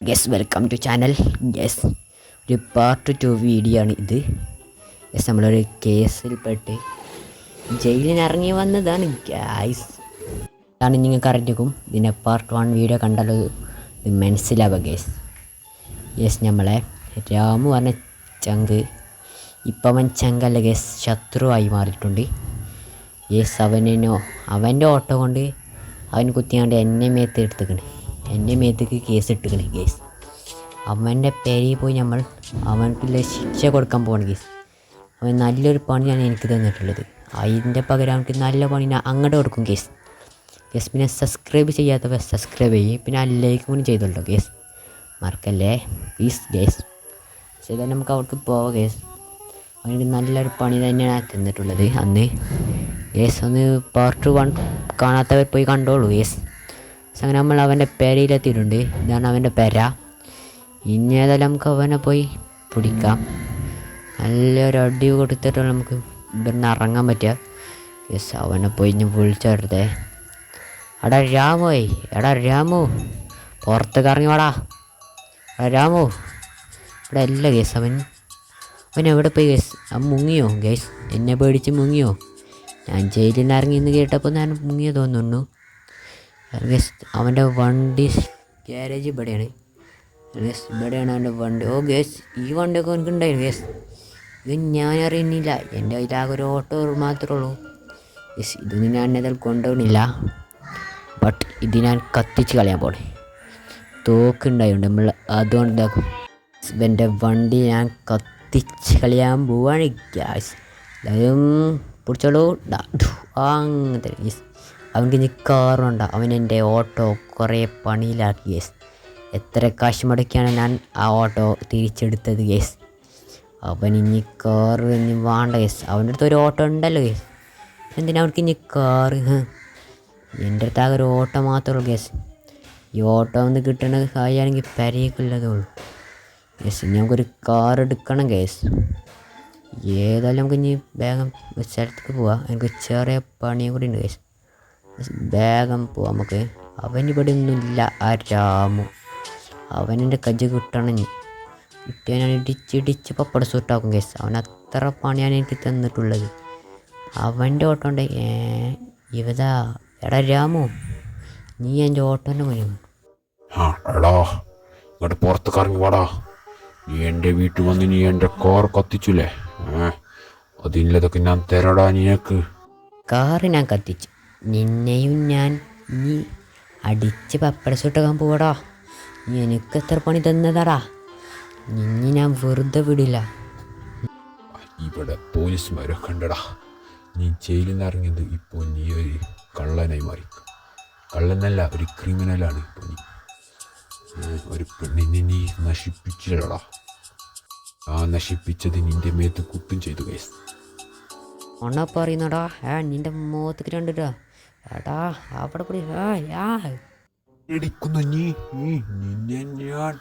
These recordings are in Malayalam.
Yes welcome to channel yes ഒരു പാർട്ട് ടു വീഡിയോ ആണ് ഇത്. യെസ് നമ്മളൊരു കേസിൽപ്പെട്ട് ജയിലിൽ ഇറങ്ങി വന്നതാണ് ഗ്യാസ് അതാണ് നിങ്ങൾക്ക് അറിഞ്ഞിരിക്കും. ഇതിന്റെ പാർട്ട് വൺ വീഡിയോ കണ്ടാലോ ഇത് മനസ്സിലാവുക ഗേസ് യെസ് നമ്മളെ രാമു പറഞ്ഞ ചങ്ക് ഇപ്പം അവൻ ചങ്കല്ല ഗേസ് ശത്രുവായി മാറിയിട്ടുണ്ട്. യെസ് അവനോ അവന്റെ ഓട്ടോ കൊണ്ട് അവൻ കുത്തിയാണ്ട് എന്നെ മേത്ത് എന്റെ മേത്തേക്ക് കേസ് ഇട്ടുക്കണ് കേസ് അവന്റെ പേരിൽ പോയി നമ്മൾ അവനുള്ള ശിക്ഷ കൊടുക്കാൻ പോകണം കേസ് അവൻ നല്ലൊരു പണിയാണ് എനിക്ക് തന്നിട്ടുള്ളത്. അതിന്റെ പകരം അവനക്ക് നല്ല പണി ഞാൻ അങ്ങോട്ട് കൊടുക്കും കേസ് കേസ് പിന്നെ സബ്സ്ക്രൈബ് ചെയ്യാത്തവർ സബ്സ്ക്രൈബ് ചെയ്യും. പിന്നെ അല്ലേക്ക് ലൈക്ക് കൂടി ചെയ്തോളൂ കേസ് മറക്കല്ലേ? പ്ലീസ് കേസ് ചെയ്താൽ നമുക്ക് അവർക്ക് പോവാം കേസ് അവനക്ക് നല്ലൊരു പണി തന്നെയാണ് തന്നിട്ടുള്ളത്. അന്ന് കേസ് ഒന്ന് പാർട്ട് വൺ കാണാത്തവർ പോയി കണ്ടോളൂ യേസ് അങ്ങനെ നമ്മൾ അവന്റെ പെരയിലെത്തിയിട്ടുണ്ട്. ഇതാണ് അവന്റെ പെര. ഇനി ഏതായാലും നമുക്ക് അവനെ പോയി പിടിക്കാം. നല്ലൊരു അടി കൊടുത്തിട്ട് നമുക്ക് ഇവിടുന്ന് ഇറങ്ങാൻ പറ്റുക. യെസ് അവനെ പോയി ഇനി വിളിച്ചെടുത്തേ എടാ രാമോയ് എടാ രാമു. പുറത്തേക്ക് ഇറങ്ങി വാടാ. എടാ രാമു. ഇവിടെ അല്ല കേസ് അവൻ. അവൻ എവിടെ പോയി കേസ് അവൻ മുങ്ങിയോ ഗേസ് എന്നെ പേടിച്ച് മുങ്ങിയോ? ഞാൻ ജയിലിൽ നിന്ന് ഇറങ്ങി എന്ന് കേട്ടപ്പോൾ ഞാൻ മുങ്ങിയ തോന്നുന്നു. ഗസ് അവന്റെ വണ്ടി ഗ്യാരേജ് ഇവിടെയാണ്. ഗസ് ഇവിടെയാണ് അവന്റെ വണ്ടി. ഓ ഗേസ് ഈ വണ്ടിയൊക്കെ എനിക്ക് ഉണ്ടായിരുന്നു ഗേസ് ഇത് ഞാൻ അറിയുന്നില്ല. എന്റെ കയ്യിലാകെ ഒരു ഓട്ടോ മാത്രമേ ഉള്ളൂ. ഗസ് ഇതൊന്നും ഞാൻ അതിൽ കൊണ്ടുപോകണില്ല. ബട്ട് ഇത് ഞാൻ കത്തിച്ച് കളയാൻ പോണേ. തോക്കുണ്ടായുണ്ട് നമ്മൾ അതുകൊണ്ട് ഇതാക്കും എന്റെ വണ്ടി ഞാൻ കത്തിച്ച് കളയാൻ പോവാണ് ഗ്യാസ് എല്ലാവരും പിടിച്ചോളൂ. അങ്ങനത്തെ യെസ് അവൻക്ക് നിൽക്കാറുണ്ട് കാറുണ്ട അവൻ എന്റെ ഓട്ടോ കുറേ പണിയിലാക്കി യെസ്. എത്ര കാശ് മുടക്കിയാണ് ഞാൻ ആ ഓട്ടോ തിരിച്ചെടുത്തത് യെസ്. അവൻ ഇനി കാറ് ഇനി വേണ്ട യെസ്. അവന്റെ അടുത്ത് ഒരു ഓട്ടോ ഉണ്ടല്ലോ യെസ്. എന്തിനാ അവർക്ക് ഇനി ഹ്. എന്റെ അടുത്ത് ആകെ ഒരു ഓട്ടോ മാത്രമേ ഉള്ളൂ യെസ്. ഈ ഓട്ടോ ഒന്ന് കിട്ടണത് കാര്യമാണെങ്കിൽ പരിയൊക്കെ ഉള്ളൂ. യെസ് ഇനി നമുക്കൊരു കാർ എടുക്കണം കേസ് ഏതായാലും നമുക്ക് ഇനി വേഗം സ്ഥലത്തേക്ക് പോവാം. എനിക്ക് ചെറിയ പണിയും കൂടി ഉണ്ട് കേസ് വേഗം പോവാം നമുക്ക്. അവൻ ഇവിടെ ഒന്നുമില്ല ആ രാമു. അവനെന്റെ കജ്ജ് കിട്ടണം കിട്ടിയ ഞാൻ ഇടിച്ചിടിച്ച് പപ്പട സൂട്ടാക്കും കേസ്. അവൻ അത്ര പണിയാണ് എനിക്ക് തന്നിട്ടുള്ളത്. അവന്റെ ഓട്ടോ ഉണ്ട്. ഏ ഇവതാ. എടാ രാമു നീ എന്റെ ഓട്ടോന്റെ മുന്നിൽ ആ എടാ ഇങ്ങോട്ട് പുറത്തേക്ക് ഇറങ്ങി വാടാ. നീ എന്റെ വീട്ടിൽ വന്ന് നീ എന്റെ കാർ കത്തിച്ചില്ലേ അതിന്റെ ഞാൻ തരടാ നിനക്ക്. കാറ് ഞാൻ കത്തിച്ചു. നിന്നെയും ഞാൻ നീ അടിച്ച് പപ്പട സുട്ടക്കാൻ പോടാ നീ എനിക്ക് എത്ര പണി തന്നതാടാ. നിന്നെ ഞാൻ വെറുതെ വിടില്ല. ഇവിടെ പോലീസുമാരെ കണ്ടടാ. നീ ജയിലിൽ നിന്ന് ഇറങ്ങിയത് ഇപ്പോൾ നീ ഒരു കള്ളനായി മാറി. കള്ളനല്ല ഒരു ക്രിമിനലാണ് ഇപ്പോൾ നീ. ഒരു പെണ്ണിനെ നീ നശിപ്പിച്ചില്ലടാ. ആ നശിപ്പിച്ചത് നിന്റെ മേത്ത് കുത്തും ചെയ്തു കേസ് ഒന്നാ പറയുന്നടാ ഏ നിന്റെ മുഖത്തേക്ക് രണ്ടിട്ടാ എടാ അവിടെ കൂടി ആ യാ. ഇടിക്കുന്നു നീ നിന്നെ ഞാൻ.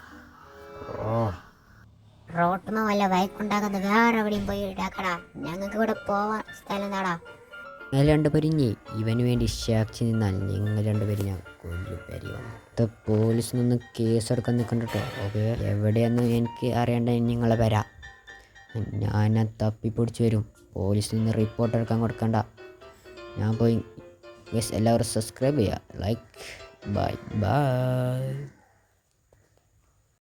റോട്ടിന് വല്ല വയക്കുണ്ടാക്കുന്ന വേറെ എവിടെയും പോയി ഇടാക്കടാ. ഞങ്ങൾക്ക് ഇവിടെ പോവാൻ സ്ഥലം താടാ നിങ്ങൾ രണ്ടുപേരും ഇനി ഇവന് വേണ്ടി ശാക്ഷി നിന്നാൽ നിങ്ങൾ രണ്ടുപേരും ഞാൻ കൊല്ലും. പേര് പോലീസ് നിന്ന് കേസ് എടുക്കാൻ നിൽക്കണ്ടോ ഓക്കെ എവിടെയെന്ന് എനിക്ക് അറിയേണ്ട നിങ്ങളെ വരാ. ഞാൻ തപ്പിപ്പിടിച്ച് വരും. പോലീസിൽ നിന്ന് റിപ്പോർട്ട് എടുക്കാൻ കൊടുക്കണ്ട. ഞാൻ പോയി യെസ് എല്ലാവരും സബ്സ്ക്രൈബ് ചെയ്യുക ലൈക്ക് ബൈ ബൈ